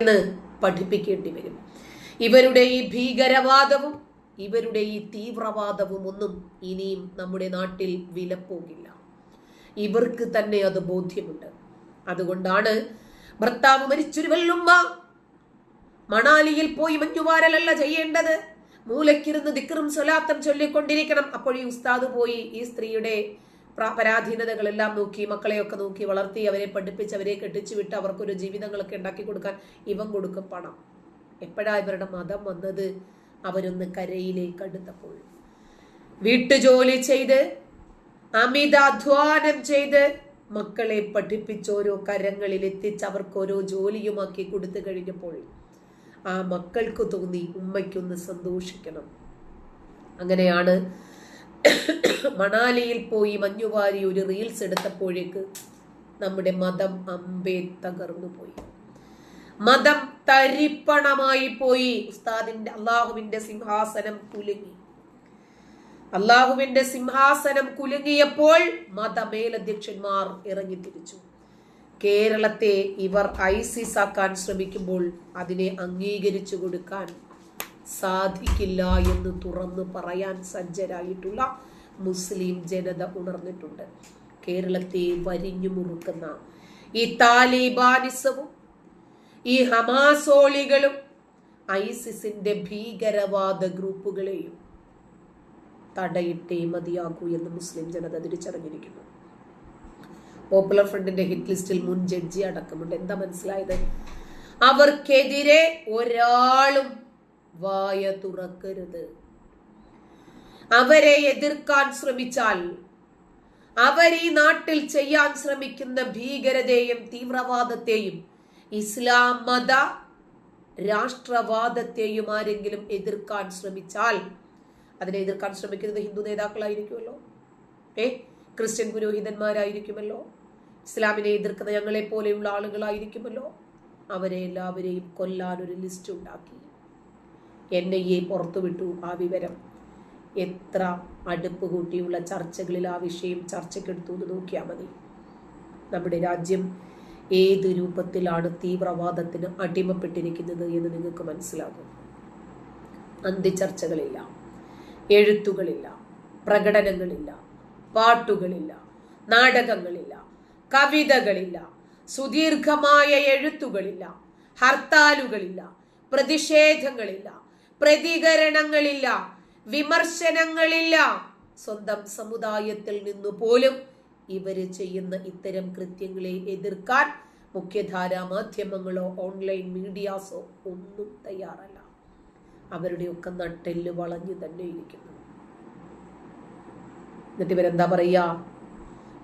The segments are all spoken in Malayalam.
എന്ന് പഠിപ്പിക്കേണ്ടി വരും. ഇവരുടെ ഈ ഭീകരവാദവും ഇവരുടെ ഈ തീവ്രവാദവും ഒന്നും ഇനിയും നമ്മുടെ നാട്ടിൽ വിലപ്പോകില്ല. ഇവർക്ക് തന്നെ അത് ബോധ്യമുണ്ട്. അതുകൊണ്ടാണ് ഭർത്താവ് മരിച്ചൊരു വെല്ലുമ്മ മണാലിയിൽ പോയി മഞ്ഞുവാരലല്ല ചെയ്യേണ്ടത്. മൂലക്കിരുന്ന് ദിക്കറും സ്വലാത്തം ചൊല്ലിക്കൊണ്ടിരിക്കണം. അപ്പോൾ ഈ ഉസ്താദ് പോയി ഈ സ്ത്രീയുടെ പരാധീനതകളെല്ലാം നോക്കി മക്കളെയൊക്കെ നോക്കി വളർത്തി അവരെ പഠിപ്പിച്ച് അവരെ കെട്ടിച്ചു വിട്ട് അവർക്കൊരു ജീവിതങ്ങളൊക്കെ ഉണ്ടാക്കി കൊടുക്കാൻ ഇവൻ കൊടുക്കും പണം. എപ്പോഴാ ഇവരുടെ മതം വന്നത്? അവരൊന്ന് കരയിലേക്ക് അടുത്തപ്പോൾ. വീട്ടുജോലി ചെയ്ത് അമിതാധ്വാനം ചെയ്ത് മക്കളെ പഠിപ്പിച്ച് ഓരോ കരങ്ങളിൽ എത്തിച്ച് അവർക്ക് ഓരോ ജോലിയുമാക്കി കൊടുത്തു കഴിഞ്ഞപ്പോൾ ആ മക്കൾക്ക് തോന്നി ഉമ്മയ്ക്കൊന്ന് സന്തോഷിക്കണം. അങ്ങനെയാണ് മണാലിയിൽ പോയി മഞ്ഞുവാരി ഒരു റീൽസ് എടുത്തപ്പോഴേക്ക് നമ്മുടെ മതം അമ്പേ തകർന്നു പോയി. മതം തരിപ്പണമായി പോയി. ഉസ്താദിന്റെ അള്ളാഹുവിന്റെ സിംഹാസനം കുലുങ്ങി. അള്ളാഹുവിന്റെ സിംഹാസനം കുലുങ്ങിയപ്പോൾ മതമേലധ്യക്ഷന്മാർ ഇറങ്ങി തിരിച്ചു കേരളത്തെ ഇവർ ഐസിസ് ആക്കാൻ ശ്രമിക്കുമ്പോൾ അതിനെ അംഗീകരിച്ചു കൊടുക്കാൻ സാധിക്കില്ല എന്ന് തുറന്നു പറയാൻ സജ്ജരായിട്ടുള്ള മുസ്ലിം ജനത ഉണർന്നിട്ടുണ്ട്. കേരളത്തെ വരിഞ്ഞു മുറുക്കുന്ന ഈ താലിബാനിസവും ഈ ഹമാസോളികളും ഐസിസിന്റെ ഭീകരവാദ ഗ്രൂപ്പുകളെയും തടയിട്ടേ മതിയാകൂ എന്ന് മുസ്ലിം ജനത തിരിച്ചറിഞ്ഞിരിക്കുന്നു. പോപ്പുലർ ഫ്രണ്ടിന്റെ ഹിറ്റ് ലിസ്റ്റിൽ മുൻ ജഡ്ജി അടക്കമുണ്ട്. എന്താ മനസ്സിലായത്? അവർക്കെതിരെ ഒരാളും വായ തുറക്കരുത്. അവരെ എതിർക്കാൻ ശ്രമിച്ചാൽ അവർ ഈ നാട്ടിൽ ചെയ്യാൻ ശ്രമിക്കുന്ന ഭീകരതയും തീവ്രവാദത്തെയും ഇസ്ലാം മത രാഷ്ട്രവാദത്തെയും ആരെങ്കിലും എതിർക്കാൻ ശ്രമിച്ചാൽ അതിനെ എതിർക്കാൻ ശ്രമിക്കുന്നത് ഹിന്ദു നേതാക്കളായിരിക്കുമല്ലോ? ഏ? ക്രിസ്ത്യൻ പുരോഹിതന്മാരായിരിക്കുമല്ലോ? ഇസ്ലാമിനെ എതിർക്കുന്ന ഞങ്ങളെ പോലെയുള്ള ആളുകളായിരിക്കുമല്ലോ? അവരെ എല്ലാവരെയും കൊല്ലാൻ ഒരു ലിസ്റ്റ് ഉണ്ടാക്കി. എൻ ഈ എ പുറത്തുവിട്ടു ആ വിവരം എത്ര അടുപ്പ് കൂട്ടിയുള്ള ചർച്ചകളിൽ ആ വിഷയം ചർച്ചയ്ക്കെടുത്തു എന്ന് നോക്കിയാൽ മതി. നമ്മുടെ രാജ്യം ഏത് രൂപത്തിലാണ് തീവ്രവാദത്തിന് അടിമപ്പെട്ടിരിക്കുന്നത് എന്ന് നിങ്ങൾക്ക് മനസ്സിലാകും. അന്ത്യചർച്ചകളില്ല എഴുത്തുകളില്ല പ്രകടനങ്ങളില്ല പാട്ടുകളില്ല നാടകങ്ങളില്ല കവിതകളില്ല സുദീർഘമായ എഴുത്തുകളില്ല ഹർത്താലുകളില്ല പ്രതിഷേധങ്ങളില്ല പ്രതികരണങ്ങളില്ല വിമർശനങ്ങളില്ല. സ്വന്തം സമുദായത്തിൽ നിന്നു പോലും ഇവർ ചെയ്യുന്ന ഇത്തരം കൃത്യങ്ങളെ എതിർക്കാൻ മുഖ്യധാരാ മാധ്യമങ്ങളോ ഓൺലൈൻ മീഡിയാസോ ഒന്നും തയ്യാറല്ല. അവരുടെയൊക്കെ നട്ടെല്ല് വളഞ്ഞു തന്നെ ഇരിക്കുന്നു. എന്നിട്ട് ഇവരെന്താ പറയാ?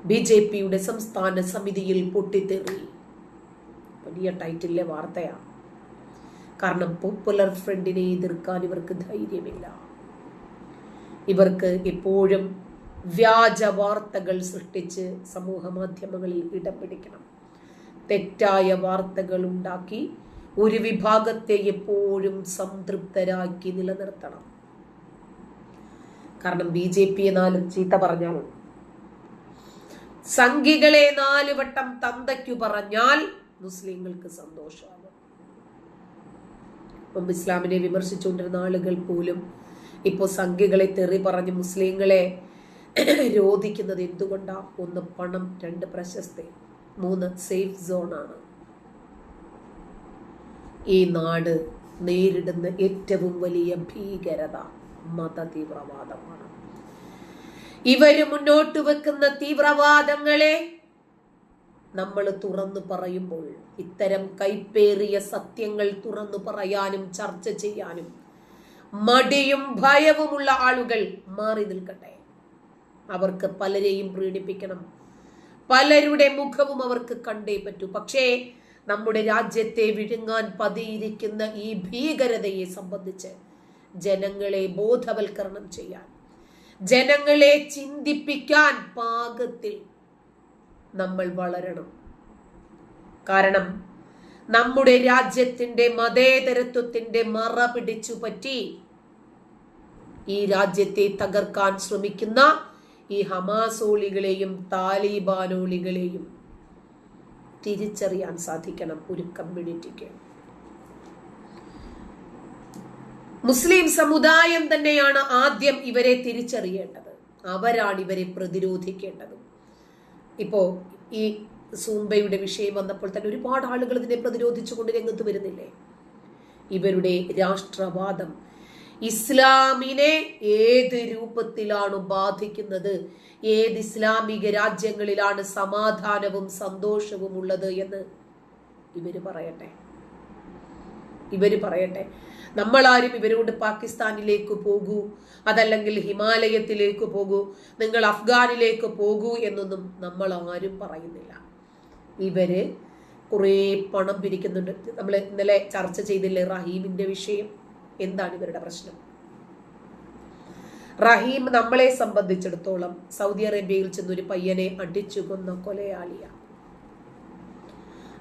ബി ജെ പിയുടെ സംസ്ഥാന സമിതിയിൽ പൊട്ടിത്തെറി. വലിയ ടൈറ്റിലെ വാർത്തയാണ് കാരണം പോപ്പുലർ ഫ്രണ്ടിനെ എതിർക്കാൻ ഇവർക്ക് ധൈര്യമില്ല. ഇവർക്ക് എപ്പോഴും വ്യാജ വാർത്തകൾ സൃഷ്ടിച്ച് സമൂഹ മാധ്യമങ്ങളിൽ ഇടം പിടിക്കണം. തെറ്റായ വാർത്തകൾ ഉണ്ടാക്കി ഒരു വിഭാഗത്തെ എപ്പോഴും സംതൃപ്തരാക്കി നിലനിർത്തണം. കാരണം ബി ജെ പിയെ നാല് ചീത്ത പറഞ്ഞാൽ സംഘികളെ നാലുവട്ടം തന്തയ്ക്കു പറഞ്ഞാൽ മുസ്ലിങ്ങൾക്ക് സന്തോഷമാകും മുമ്പ് ഇസ്ലാമിനെ വിമർശിച്ചുകൊണ്ടിരുന്ന ആളുകൾ പോലും ഇപ്പോൾ സംഖ്യകളെ തെറി പറഞ്ഞ് മുസ്ലിങ്ങളെ രോധിക്കുന്നത് എന്തുകൊണ്ടാണ് ഒന്ന് പണം രണ്ട് പ്രശസ്തി മൂന്ന് സേഫ് സോണാണ് ഈ നാട് നേരിടുന്ന ഏറ്റവും വലിയ ഭീകരത മത തീവ്രവാദമാണ് ഇവർ മുന്നോട്ട് വെക്കുന്ന തീവ്രവാദങ്ങളെ നമ്മൾ തുറന്നു പറയുമ്പോൾ ഇത്തരം കൈപ്പേറിയ സത്യങ്ങൾ തുറന്നു പറയാനും ചർച്ച ചെയ്യാനും മടിയും ഭയവുമുള്ള ആളുകൾ മാറി നിൽക്കട്ടെ. അവർക്ക് പലരെയും പ്രീണിപ്പിക്കണം. പലരുടെ മുഖവും അവർക്ക് കണ്ടേ പറ്റൂ. പക്ഷേ നമ്മുടെ രാജ്യത്തെ വിഴുങ്ങാൻ പതിയിരിക്കുന്ന ഈ ഭീകരതയെ സംബന്ധിച്ച് ജനങ്ങളെ ബോധവൽക്കരണം ചെയ്യാൻ ജനങ്ങളെ ചിന്തിപ്പിക്കാൻ പാകത്തിൽ നമ്മൾ വളരണം. കാരണം നമ്മുടെ രാജ്യത്തിന്റെ മതേതരത്വത്തിന്റെ മറ പിടിച്ചു പറ്റി ഈ രാജ്യത്തെ തകർക്കാൻ ശ്രമിക്കുന്ന ഈ ഹമാസോളികളെയും താലിബാനോളികളെയും തിരിച്ചറിയാൻ സാധിക്കണം ഒരു കമ്മ്യൂണിറ്റിക്ക്. മുസ്ലിം സമുദായം തന്നെയാണ് ആദ്യം ഇവരെ തിരിച്ചറിയേണ്ടത്. അവരാണ് ഇവരെ പ്രതിരോധിക്കേണ്ടത്. ഇപ്പോ ഈ സൂംബയുടെ വിഷയം വന്നപ്പോൾ തന്നെ ഒരുപാട് ആളുകൾ ഇതിനെ പ്രതിരോധിച്ചുകൊണ്ട് രംഗത്ത് വരുന്നില്ലേ? ഇവരുടെ രാഷ്ട്രവാദം ഇസ്ലാമിനെ ഏത് രൂപത്തിലാണ് ബാധിക്കുന്നത്? ഏത് ഇസ്ലാമിക രാജ്യങ്ങളിലാണ് സമാധാനവും സന്തോഷവും ഉള്ളത് എന്ന് ഇവർ പറയട്ടെ. ഇവർ പറയട്ടെ. നമ്മളാരും ഇവരോട് പാകിസ്ഥാനിലേക്ക് പോകൂ അതല്ലെങ്കിൽ ഹിമാലയത്തിലേക്ക് പോകൂ നിങ്ങൾ അഫ്ഗാനിലേക്ക് പോകൂ എന്നൊന്നും നമ്മൾ ആരും പറയുന്നില്ല. ഇവർ കുറേ പണം പിരിക്കുന്നുണ്ട്. നമ്മൾ ഇന്നലെ ചർച്ച ചെയ്തില്ലേ റഹീമിന്റെ വിഷയം? എന്താണ് ഇവരുടെ പ്രശ്നം? റഹീം നമ്മളെ സംബന്ധിച്ചിടത്തോളം സൗദി അറേബ്യയിൽ ചെന്നൊരു പയ്യനെ അടിച്ചു കൊന്ന കൊലയാളിയാണ്.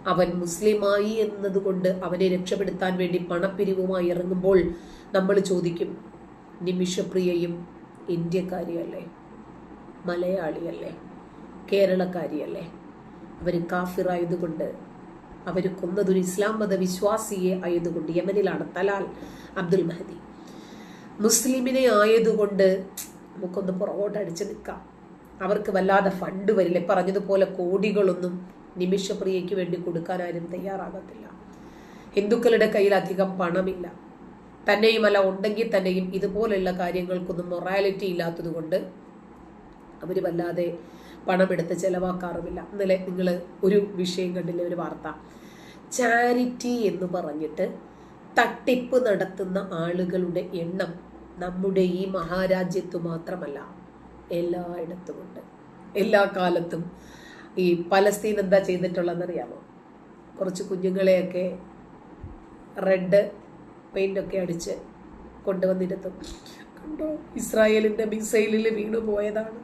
അവൻ മുസ്ലിമായി എന്നതുകൊണ്ട് അവനെ രക്ഷപ്പെടുത്താൻ വേണ്ടി പണപ്പിരിവുമായി ഇറങ്ങുമ്പോൾ നമ്മൾ ചോദിക്കും നിമിഷപ്രിയയും ഇന്ത്യക്കാരിയല്ലേ? മലയാളിയല്ലേ? കേരളക്കാരിയല്ലേ? അവർ കാഫിറായതുകൊണ്ട് അവർ കൊന്നതൊരു ഇസ്ലാം മത വിശ്വാസിയെ ആയതുകൊണ്ട് യമനിലാണ് തലാൽ അബ്ദുൽ മഹദി. മുസ്ലിമിനെ ആയതുകൊണ്ട് നമുക്കൊന്ന് പുറകോട്ട് അടിച്ചു നിൽക്കാം. അവർക്ക് വല്ലാതെ ഫണ്ട് വരില്ലേ? പറഞ്ഞതുപോലെ കോടികളൊന്നും നിമിഷപ്രിയയ്ക്ക് വേണ്ടി കൊടുക്കാൻ ആരും തയ്യാറാകത്തില്ല. ഹിന്ദുക്കളുടെ കയ്യിൽ അധികം പണമില്ല. തന്നെയുമല്ല ഉണ്ടെങ്കിൽ തന്നെയും ഇതുപോലെയുള്ള കാര്യങ്ങൾക്കൊന്നും മൊറാലിറ്റി ഇല്ലാത്തതുകൊണ്ട് അവർ വല്ലാതെ പണമെടുത്ത് ചെലവാക്കാറുമില്ല. ഇന്നലെ നിങ്ങൾ ഒരു വിഷയം കണ്ടില്ലേ ഒരു വാർത്ത. ചാരിറ്റി എന്ന് പറഞ്ഞിട്ട് തട്ടിപ്പ് നടത്തുന്ന ആളുകളുടെ എണ്ണം നമ്മുടെ ഈ മഹാരാജ്യത്തു മാത്രമല്ല എല്ലായിടത്തുമുണ്ട്. എല്ലാ കാലത്തും ഈ പലസ്തീൻ എന്താ ചെയ്തിട്ടുള്ളതെന്നറിയാമോ? കുറച്ച് കുഞ്ഞുങ്ങളെയൊക്കെ റെഡ് പെയിന്റൊക്കെ അടിച്ച് കൊണ്ടുവന്നിരുത്തും കണ്ടോ? ഇസ്രായേലിന്റെ മിസൈലിൽ വീണു പോയതാണ്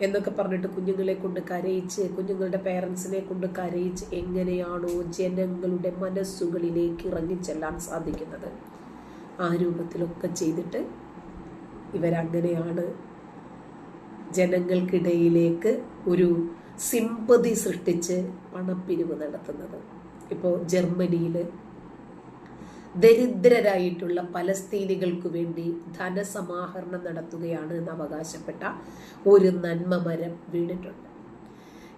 എന്നൊക്കെ പറഞ്ഞിട്ട് കുഞ്ഞുങ്ങളെ കൊണ്ട് കരയിച്ച് കുഞ്ഞുങ്ങളുടെ പേരൻസിനെ കൊണ്ട് കരയിച്ച് എങ്ങനെയാണോ ജനങ്ങളുടെ മനസ്സുകളിലേക്ക് ഇറങ്ങിച്ചെല്ലാൻ സാധിക്കുന്നത്. ആ രൂപത്തിലൊക്കെ ചെയ്തിട്ട് ഇവരങ്ങനെയാണ് ജനങ്ങൾക്കിടയിലേക്ക് ഒരു സിമ്പതി സൃഷ്ടിച്ച് പണപ്പിരിവ് നടത്തുന്നത്. ഇപ്പോൾ ജർമ്മനിയിൽ ദരിദ്രരായിട്ടുള്ള പലസ്തീനികൾക്ക് വേണ്ടി ധനസമാഹരണം നടത്തുകയാണ് എന്ന് അവകാശപ്പെട്ട ഒരു നന്മ മരം വീണിട്ടുണ്ട്.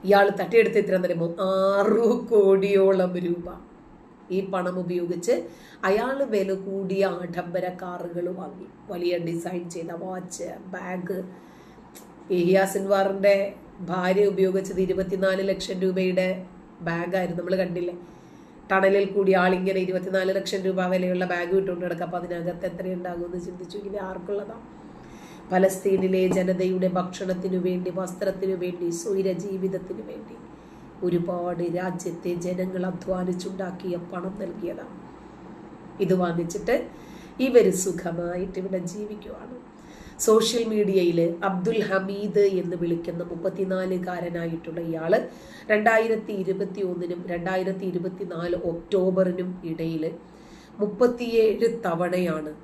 ഇയാൾ തട്ടിയെടുത്ത് ഇത്ര നിലമോ ആറു കോടിയോളം രൂപ. ഈ പണം ഉപയോഗിച്ച് അയാൾ വില കൂടിയ ആഡംബര കാറുകൾ വാങ്ങി. വലിയ ഡിസൈൻ ചെയ്ത വാച്ച് ബാഗ്. ഇഹിയാസിൻവാറിന്റെ ഭാര്യ ഉപയോഗിച്ചത് ഇരുപത്തിനാല് ലക്ഷം രൂപയുടെ ബാഗായിരുന്നു. നമ്മൾ കണ്ടില്ലേ? ടണലിൽ കൂടി ആളിങ്ങനെ ഇരുപത്തിനാല് ലക്ഷം രൂപ വിലയുള്ള ബാഗ് ഇട്ടുകൊണ്ട് കിടക്കുക അപ്പം അതിനകത്ത് എത്രയുണ്ടാകുമെന്ന് ചിന്തിച്ചു. ഇങ്ങനെ ആർക്കുള്ളതാണ് പലസ്തീനിലെ ജനതയുടെ ഭക്ഷണത്തിനു വേണ്ടി വസ്ത്രത്തിനു വേണ്ടി സ്വൈര ജീവിതത്തിനു വേണ്ടി ഒരുപാട് രാജ്യത്തെ ജനങ്ങൾ അധ്വാനിച്ചുണ്ടാക്കിയ പണം നൽകിയതാണ് ഇത് വാങ്ങിച്ചിട്ട് ഇവർ സുഖമായിട്ട് ഇവിടെ ജീവിക്കുവാണ്. സോഷ്യൽ മീഡിയയിൽ അബ്ദുൽ ഹമീദ് എന്ന് വിളിക്കുന്ന മുപ്പത്തിനാലുകാരനായിട്ടുള്ള ഇയാൾ രണ്ടായിരത്തി ഇരുപത്തി ഒന്നിനും രണ്ടായിരത്തി ഇരുപത്തി നാല് ഒക്ടോബറിനും ഇടയിൽ മുപ്പത്തിയേഴ് തവണയാണ്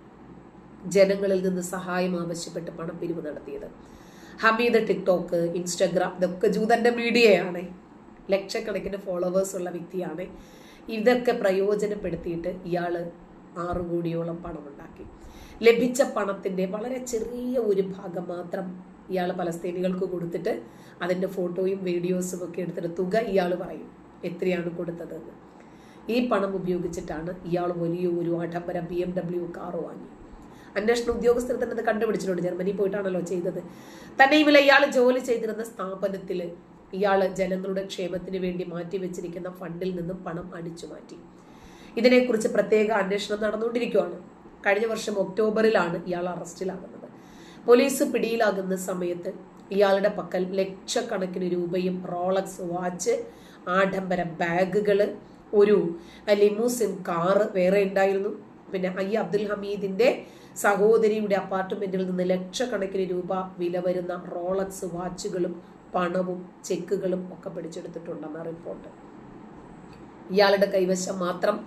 ജനങ്ങളിൽ നിന്ന് സഹായം ആവശ്യപ്പെട്ട് പണം പിരിവ് നടത്തിയത്. ഹമീദ് ടിക്ടോക്ക് ഇൻസ്റ്റഗ്രാം ഇതൊക്കെ ജൂതന്റെ മീഡിയയാണ്. ലക്ഷക്കണക്കിന് ഫോളോവേഴ്സ് ഉള്ള വ്യക്തിയാണ്. ഇതൊക്കെ പ്രയോജനപ്പെടുത്തിയിട്ട് ഇയാൾ ആറു കോടിയോളം പണമുണ്ടാക്കി. ലഭിച്ച പണത്തിന്റെ വളരെ ചെറിയ ഒരു ഭാഗം മാത്രം ഇയാൾ പലസ്തീനികൾക്ക് കൊടുത്തിട്ട് അതിന്റെ ഫോട്ടോയും വീഡിയോസും ഒക്കെ എടുത്തിട്ട് തുക ഇയാൾ പറയും എത്രയാണ് കൊടുത്തതെന്ന്. ഈ പണം ഉപയോഗിച്ചിട്ടാണ് ഇയാൾ വലിയ ഒരു ആഡംബര ബി എം ഡബ്ല്യു കാർ വാങ്ങി അന്വേഷണ ഉദ്യോഗസ്ഥർ തന്നെ അത് കണ്ടുപിടിച്ചിട്ടുണ്ട്. ജർമ്മനി പോയിട്ടാണല്ലോ ചെയ്തത്. തന്നെ തന്നെയുമില്ല ഇയാൾ ജോലി ചെയ്തിരുന്ന സ്ഥാപനത്തിൽ ഇയാൾ ജനങ്ങളുടെ ക്ഷേമത്തിന് വേണ്ടി മാറ്റിവെച്ചിരിക്കുന്ന ഫണ്ടിൽ നിന്നും പണം അടിച്ചു മാറ്റി ഇതിനെക്കുറിച്ച് പ്രത്യേക അന്വേഷണം നടന്നുകൊണ്ടിരിക്കുകയാണ് കഴിഞ്ഞ വർഷം ഒക്ടോബറിലാണ് ഇയാൾ അറസ്റ്റിലാകുന്നത്. പോലീസ് പിടിയിലാകുന്ന സമയത്ത് ഇയാളുടെ പക്കൽ ലക്ഷക്കണക്കിന് രൂപയും റോളക്സ് വാച്ച് ആഡംബര ബാഗുകൾ ഒരു ലിമൂസിൻ കാറ് വേറെ ഉണ്ടായിരുന്നു. പിന്നെ ഐ അബ്ദുൽ ഹമീദിന്റെ സഹോദരിയുടെ അപ്പാർട്ട്മെന്റിൽ നിന്ന് ലക്ഷക്കണക്കിന് രൂപ വില വരുന്ന റോളക്സ് വാച്ചുകളും പണവും ചെക്കുകളും ഒക്കെ പിടിച്ചെടുത്തിട്ടുണ്ടെന്ന റിപ്പോർട്ട്. ഇയാളുടെ കൈവശം മാത്രം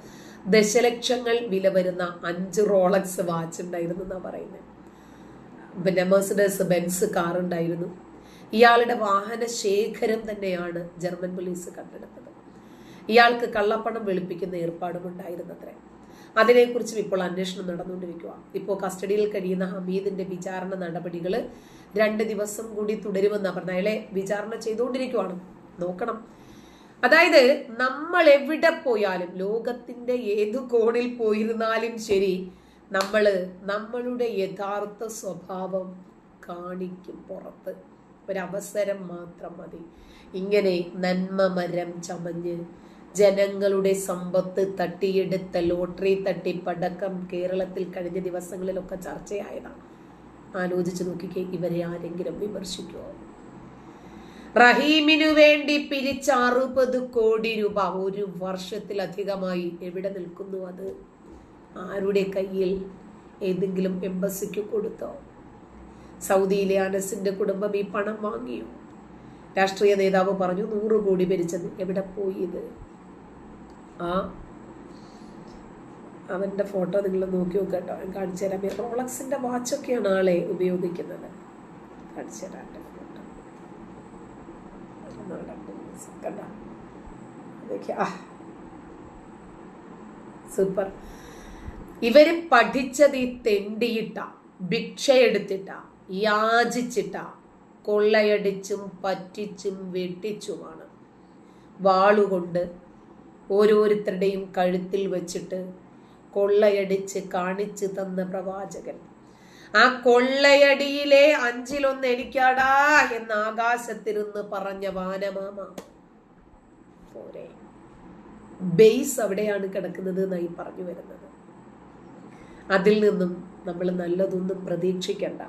ദശലക്ഷങ്ങൾ വില വരുന്ന അഞ്ച് റോളക്സ് വാച്ച് ഉണ്ടായിരുന്നു എന്നാ പറയുന്നത് പിന്നെ മെഴ്സിഡസ് ബെൻസ് കാർ ഉണ്ടായിരുന്നു. ഇയാളുടെ വാഹന ശേഖരം തന്നെയാണ് ജർമ്മൻ പോലീസ് കണ്ടെടുത്തത്. ഇയാൾക്ക് കള്ളപ്പണം വെളുപ്പിക്കുന്ന ഏർപ്പാടും ഉണ്ടായിരുന്നത്രേ. അതിനെക്കുറിച്ചും ഇപ്പോൾ അന്വേഷണം നടന്നുകൊണ്ടിരിക്കുക ഇപ്പോൾ കസ്റ്റഡിയിൽ കഴിയുന്ന ഹമീദിന്റെ വിചാരണ നടപടികൾ രണ്ട് ദിവസം കൂടി തുടരുമെന്നാണ് പറഞ്ഞ അയാളെ വിചാരണ ചെയ്തുകൊണ്ടിരിക്കുവാണ്. നോക്കണം. അതായത് നമ്മൾ എവിടെ പോയാലും ലോകത്തിന്റെ ഏതു കോണിൽ പോയിരുന്നാലും ശരി നമ്മൾ നമ്മളുടെ യഥാർത്ഥ സ്വഭാവം കാണിക്കും പുറത്ത്. ഒരവസരം മാത്രം മതി. ഇങ്ങനെ നന്മ മരം ചമഞ്ഞ് ജനങ്ങളുടെ സമ്പത്ത് തട്ടിയെടുത്ത ലോട്ടറി തട്ടിപ്പടക്കം കേരളത്തിൽ കഴിഞ്ഞ ദിവസങ്ങളിലൊക്കെ ചർച്ചയായതാണ്. ആലോചിച്ച് നോക്കിക്കേ ഇവരെ ആരെങ്കിലും വിമർശിക്കുമോ റഹീമിനു വേണ്ടി പിരിച്ച അറുപത് കോടി രൂപ ഒരു വർഷത്തിലധികമായി എവിടെ നിൽക്കുന്നു അത്? ആരുടെ കയ്യിൽ ഏതെങ്കിലും എംബസിക്ക് കൊടുത്തോ? സൗദിയിലെ അനസിന്റെ കുടുംബം ഈ പണം വാങ്ങിയോ? രാഷ്ട്രീയ നേതാവ് പറഞ്ഞു നൂറ് കോടി ഭരിച്ചത് എവിടെ പോയി ഇത്? ആ അവന്റെ ഫോട്ടോ നിങ്ങൾ നോക്കി നോക്കട്ടോ ഞാൻ കാണിച്ചു തരാം. റോളക്സിന്റെ വാച്ചൊക്കെയാണ് ആളെ ഉപയോഗിക്കുന്നത്. കാണിച്ചു തരാം ഫോട്ടോ. കണ്ടോ? देखिए ആ സൂപ്പർ. ഇവർ പഠിച്ചത് ഈ തെണ്ടിയിട്ട ഭിക്ഷയെടുത്തിട്ട യാചിച്ചിട്ട കൊള്ളയടിച്ചും പറ്റിച്ചും വെട്ടിച്ചുമാണ് വാളുകൊണ്ട് ഓരോരുത്തരുടെയും കഴുത്തിൽ വെച്ചിട്ട് കൊള്ളയടിച്ച് കാണിച്ചു തന്ന പ്രവാചകൻ. ആ കൊള്ളയടിയിലെ അഞ്ചിലൊന്ന് എനിക്കാടാ എന്ന് ആകാശത്തിരുന്ന് പറഞ്ഞ വാനമാമ. പോരെ. ബേസ് അവിടെയാണ് കിടക്കുന്നത് എന്നായി പറഞ്ഞു വരുന്നത്. അതിൽ നിന്നും നമ്മൾ നല്ലതൊന്നും പ്രതീക്ഷിക്കണ്ട.